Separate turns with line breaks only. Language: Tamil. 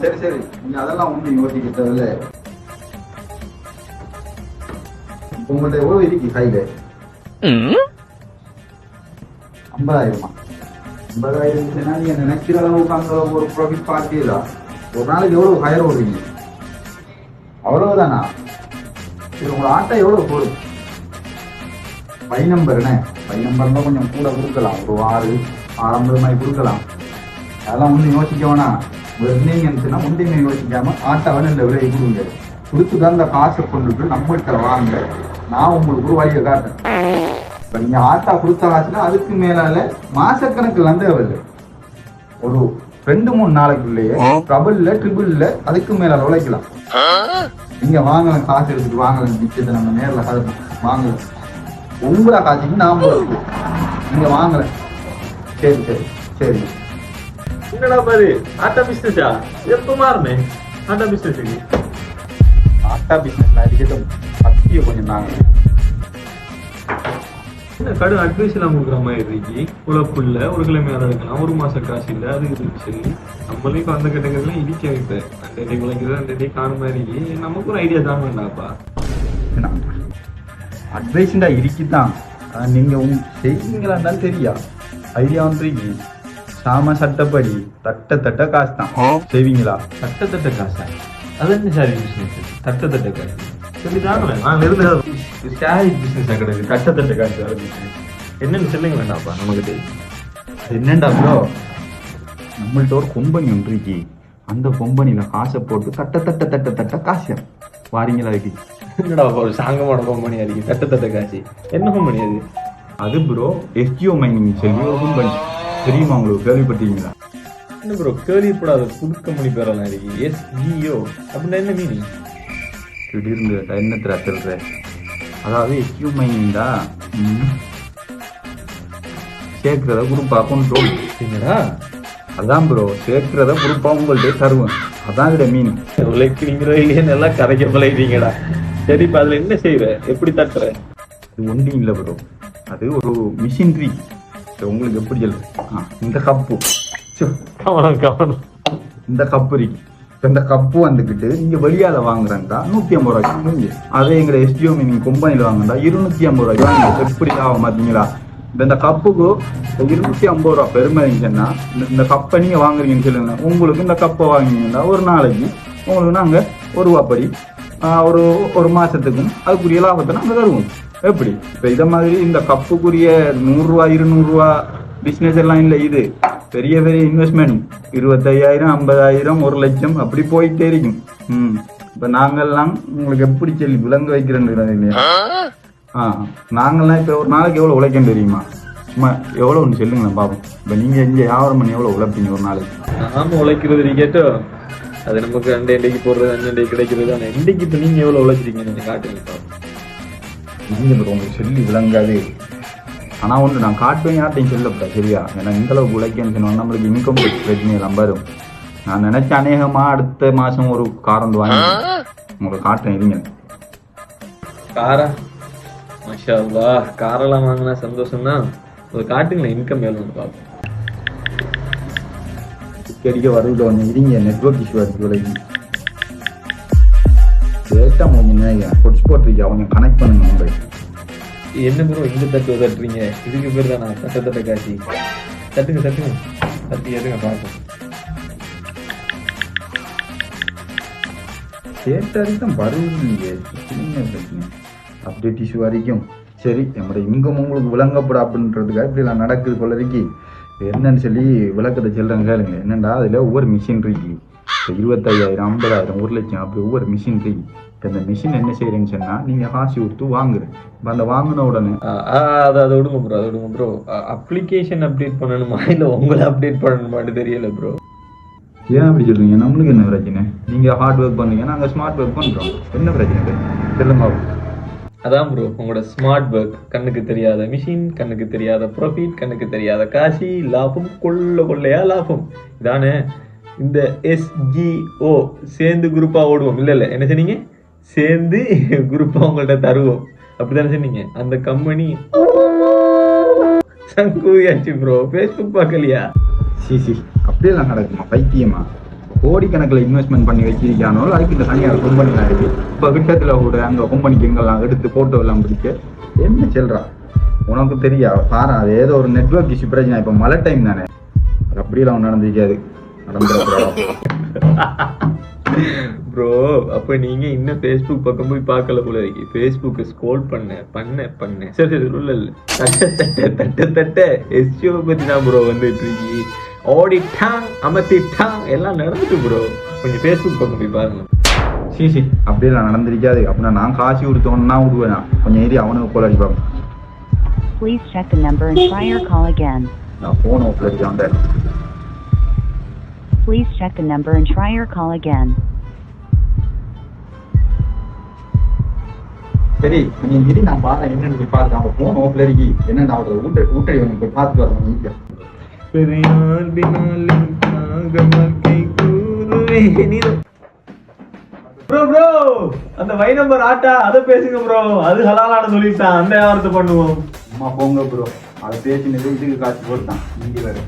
சரி சரி. நீங்க அதெல்லாம் ஒன்றும் யோசிக்க தேவையில்ல. உங்கள்ட்ட எவ்வளோ இருக்கு கையில்? ஐம்பதாயிரமா? இருந்துச்சுன்னா நீங்க நினைக்கிற அளவுக்கு அந்த ஒரு ப்ராஃபிட் பார்த்தீங்களா? ஒரு நாளைக்கு எவ்வளவு ஹயர் ஓடுறீங்க? அவ்வளவுதானா? சரி உங்களோட ஆட்டை எவ்வளவு போடும் பை நம்பர்ண்ணே பை நம்பர்னா கொஞ்சம் கூட கொடுக்கலாம். ஒரு ஆறு ஆரம்பது மாதிரி கொடுக்கலாம். அதெல்லாம் ஒன்றும் யோசிக்க வேணாம். வெறும் இருந்துச்சுன்னா ஒன்றையுமே யோசிக்காம ஆட்டை வந்து இந்த விலையை கொடுங்க கொடுத்துட்டு அந்த காசை கொண்டுட்டு நம்மகிட்ட வாங்க நான் உங்களுக்கு ஒரு வழியை காட்டுறேன் இப்ப நீங்க ஆட்டா கொடுத்த அதுக்கு மேலால மாசக்கணக்குல வந்து தேவையில்லை ஒரு ரெண்டு மூணு நாளைக்குள்ளேயே ட்ரபிள்ல ட்ரிபிள்ல அதுக்கு மேல உழைக்கலாம். நீங்க வாங்கலாம் காசு எடுத்துட்டு வாங்கலாம் நிச்சயத்தை நம்ம நேர்ல கதை வாங்கலாம். உங்களா காசுக்கு நாம இருக்கு. நீங்க வாங்கல சரி சரி சரி.
என்னடா பாரு? ஆட்டா பிசினஸா எப்ப மாறுனே ஆட்டா பிசினஸுக்கு
ஆட்டா பிசினஸ்ல அடிக்கிறது பத்திய கொஞ்சம் நாங்க
என்ன கடும் அட்வைஸ் எல்லாம் கொடுக்குற மாதிரி இருக்கு? உழப்பு இல்ல ஒரு கிழமையாக இருக்கலாம். ஒரு மாசம் காசு இல்ல அது இதுன்னு சொல்லி நம்மளே அந்த கேட்டகரிலாம் இடிக்க வைப்பேன் அந்த டே உழைக்கிறது அந்த டே காண மாதிரி நமக்கு ஒரு ஐடியா தான் வேண்டாப்பா.
அட்வைஸ்டா இருக்குதான் நீங்க உங்க செய்வீங்களான்னு தெரியா? ஐடியா வந்துருக்கு சாம சட்டப்படி தட்ட தட்ட காசு தான் செய்வீங்களா
தட்ட தட்ட காசா? அது என்ன சாரி பிசினஸ் தட்ட தட்ட காசு. சொல்லி தாங்க நான் இருந்த சாரி கிடையாது. தட்ட தட்ட காசு. என்னன்னு சொல்லுங்க வேண்டாப்பா நமக்கு
என்னண்டா ப்ரோ நம்மள்ட்ட ஒரு கொம்பனி ஒன்று இருக்கு. அந்த கொம்பனில காசை போட்டு தட்ட தட்ட தட்ட தட்ட காசு. வாரீங்களா அதுக்கு
என்னடா ஒரு சாங்கமான கம்பெனி இருக்கு. தட்ட தட்ட காசு. என்ன கம்பெனி அது?
அது ப்ரோ எஸ்டிஓ மைனிங் சொல்லி ஒரு கொம்பனி தெரியுமா உங்களுக்கு? கேள்விப்பட்டீங்களா
என்ன ப்ரோ கேள்விப்படாத புது கம்பெனி பேரெல்லாம் இருக்கு. எஸ் ஜிஓ அப்படின்னா என்ன மீனிங்
திடீர்னு கேட்டா என்ன திரா சொல்ற? அதாவது மைனிங் தான் சேர்க்கிறத குரூப் அக்கௌண்ட்
என்னடா?
அதான் ப்ரோ சேர்க்கிறத குரூப்பா உங்கள்கிட்ட தருவேன். அதான் இதோட மீனிங்
உழைக்கிறீங்களோ இல்லையன்னு எல்லாம் கரைக்க பழகிறீங்கடா சரி இப்ப அதுல என்ன செய்யற எப்படி தட்டுற?
அது ஒன்றும் இல்லை ப்ரோ அது ஒரு மிஷின்ரி உங்களுக்கு எப்படி சொல்லு ஆ, இந்த கப்பு.
கவனம் கவனம்.
இந்த கப்பு இருக்கு. இந்த கப்பு வந்துக்கிட்டு நீங்க வெளியால வாங்குறா நூத்தி ஐம்பது ரூபாய்க்கு முடிஞ்சு அதே எங்களை எஸ்டிஓ நீங்க கம்பெனில வாங்குறா இருநூத்தி ஐம்பது ரூபாய்க்கு எப்படி ஆகும் பாத்தீங்களா? இந்த கப்புக்கு இருநூத்தி ஐம்பது ரூபா பெருமை இருந்துச்சுன்னா இந்த- கப்பை நீங்க வாங்குறீங்கன்னு சொல்லுங்க. உங்களுக்கு இந்த கப்பை வாங்கினீங்கன்னா ஒரு நாளைக்கு உங்களுக்கு நாங்க ஒரு ரூபாப்படி ஆஹ், ஒரு ஒரு மாசத்துக்கும் அதுக்குரிய லாபத்தை நாங்க தருவோம். எப்படி? இப்ப இத மாதிரி இந்த கப்புக்குரிய நூறு ரூபா இருநூறு ரூபா பிசினஸ் எல்லாம் இல்லை இது. பெரிய பெரிய இன்வெஸ்ட்மெண்ட் இருபத்தையாயிரம் ஐம்பதாயிரம் ஒரு லட்சம் அப்படி போயிட்டே இருக்கும். ம். இப்ப நாங்கெல்லாம் உங்களுக்கு எப்படி சொல்லி விலங்கு வைக்கிறேன்னு இல்லையா ஆ? நாங்கெல்லாம் இப்ப ஒரு நாளைக்கு எவ்வளவு உழைக்கும் தெரியுமா? சும்மா எவ்வளவுன்னு சொல்லுங்களேன் பாப்போம். இப்ப நீங்க இங்க வியாபாரம் பண்ணி எவ்வளவு உழைப்பீங்க ஒரு நாளைக்கு?
நாம உழைக்கிறது கேட்டோ அது நமக்கு ரெண்டு இண்டைக்கு போடுறது அஞ்சு இண்டைக்கு கிடைக்கிறது ஆனா இன்றைக்கு இப்ப நீங்க எவ்வளவு உழைச்சிருக்கீங்க நீங்க காட்டுங்க பாப்போம்.
Bro, உங்களுக்கு சொல்லி விளங்காது ஆனா ஒன்று நான் காட்டுவேன் யார்ட்டையும் சொல்லப்படா சரியா? ஏன்னா இந்த அளவுக்கு உழைக்கன்னு சொன்னா நம்மளுக்கு இன்கம் பிரச்சனை எல்லாம் வரும். நான் நினைச்ச அநேகமா அடுத்த மாசம் ஒரு கார் வந்து வாங்கி உங்களுக்கு காட்டுறேன் இருங்க.
காரா? மாஷா அல்லாஹ் காரெல்லாம் வாங்கினா சந்தோஷம் தான் ஒரு காட்டுங்களேன் இன்கம் எவ்வளோன்னு பார்ப்போம்.
அடிக்க வருது கொஞ்சம் இருங்க நெட்ஒர்க் இஷ்யூ இருக்கு விலைக்கு டேட்டா கொஞ்சம் ஹாட்ஸ்பாட் இருக்கு அவங்க கனெக்ட் பண்ணுங்க உங்களுக்கு
என்ன ப்ரோ இந்த தட்டு தட்டுறீங்க? இதுக்கு பேர் தான்? நான் தட்ட தட்ட காட்சி தட்டுங்க தட்டுங்க. தட்டி எடுங்க பார்ப்போம்.
டேட்டா தான் பிரச்சனை. அப்டேட் இஷ்யூ வரைக்கும். சரி நம்மளுடைய இன்கம் உங்களுக்கு விளங்கப்படும் அப்படின்றதுக்காக இப்படி எல்லாம் நடக்குது இது என்னன்னு சொல்லி விளக்கத்தை சொல்றேன் கேளுங்க. என்னண்டா அதுல ஒவ்வொரு மிஷின் இருக்கு. இப்போ இருபத்தையாயிரம் ஐம்பதாயிரம் ஒரு லட்சம் அப்படி ஒவ்வொரு மிஷின் இருக்கு. இப்போ இந்த மிஷின் என்ன செய்யறேன்னு சொன்னா நீங்க காசு கொடுத்து வாங்குற இப்போ அந்த வாங்கின உடனே
அதை அதை விடுங்க ப்ரோ அதை விடுங்க ப்ரோ அப்ளிகேஷன் அப்டேட் பண்ணணுமா? இல்லை உங்களை அப்டேட் பண்ணணுமான்னு தெரியல ப்ரோ
ஏன் அப்படி சொல்றீங்க? நம்மளுக்கு என்ன பிரச்சனை? நீங்க ஹார்ட் ஒர்க் பண்ணீங்க நாங்க ஸ்மார்ட் ஒர்க் பண்றோம். என்ன பிரச்சனை சொல்லுங்க.
அதான் ப்ரோ உங்களோட ஸ்மார்ட் ஒர்க் கண்ணுக்கு தெரியாத மிஷின் கண்ணுக்கு தெரியாத ப்ராஃபிட் கண்ணுக்கு தெரியாத காசி லாபம் கொள்ள கொள்ளையா லாபம். இதானே? இந்த எஸ்ஜிஓ சேர்ந்து குரூப்பா ஓடுவோம். இல்ல இல்ல என்ன சொன்னீங்க? சேர்ந்து குரூப்பா உங்கள்ட்ட தருவோம். அப்படிதானே சொன்னீங்க? அந்த கம்பெனி சங்கூதியாச்சு ப்ரோ ஃபேஸ்புக் பார்க்கலையா?
சி சி. அப்படியெல்லாம் நடக்குமா? பைத்தியமா? கோடிக்கணக்கில் இன்வெஸ்ட்மெண்ட் பண்ணி வச்சிருக்கானோ அதுக்கு இந்த தனியார் கம்பெனிலாம் இருக்கு. இப்போ கிட்டத்தில் கூட அங்கே கம்பெனிக்கு எங்கெல்லாம் எடுத்து போட்டோ எல்லாம் பிடிக்க? என்ன சொல்றா? உனக்கு தெரியா? பாரு அது ஏதோ ஒரு நெட்வொர்க் இஷ்யூ பிரச்சனை. இப்போ மழை டைம் தானே. அது அப்படியெல்லாம் நடந்திருக்காது. நடந்துடக்கூடாது
ப்ரோ அப்ப நீங்க இன்னும் ஃபேஸ்புக் பக்கம் போய் பார்க்கல போல இருக்கு. ஃபேஸ்புக்கை ஸ்க்ரோல் பண்ண பண்ண பண்ண. சரி சரி இல்ல இல்ல. தட்ட தட்ட தட்ட தட்ட. எஸ்டிஓ பத்தி தான் ப்ரோ வந்துட்டு இருக்கு. ஓடிட்டாங் அமர்த்திட்டாங் எல்லாம் நடந்துட்டு ப்ரோ கொஞ்சம் ஃபேஸ்புக் பக்கம் போய் பாருங்க.
சி சி. அப்படியெல்லாம் நடந்திருக்காது. அப்படின்னா நான் காசு கொடுத்தோன்னா விடுவேன்? நான். கொஞ்சம் ஏறி அவனுக்கு கோல் அடிப்பாங்க.
Please check the number and try your call again.
நான் ஃபோன் ஓப்பில் அடிக்கான்
Please check the number and try your call again.
சரி நீ இரு நான் பாரு என்னன்னு போய் பார்த்து அவன் ஓப்பில் இருக்கி என்னன்னு அவரை ஊட்ட ஊட்டடி அவனை போய் பார்த்துட்டு வரணும்
பெரியார் ப்ரோ ப்ரோ அந்த வை நம்பர் ஆட்டா? அதை பேசுங்க ப்ரோ அது ஹலாலான சொல்லிட்டான் அந்த வியாபாரத்தை பண்ணுவோம்.
அம்மா போங்க ப்ரோ அதை பேசினது இதுக்கு காசு போட்டான் இங்கே வேறு.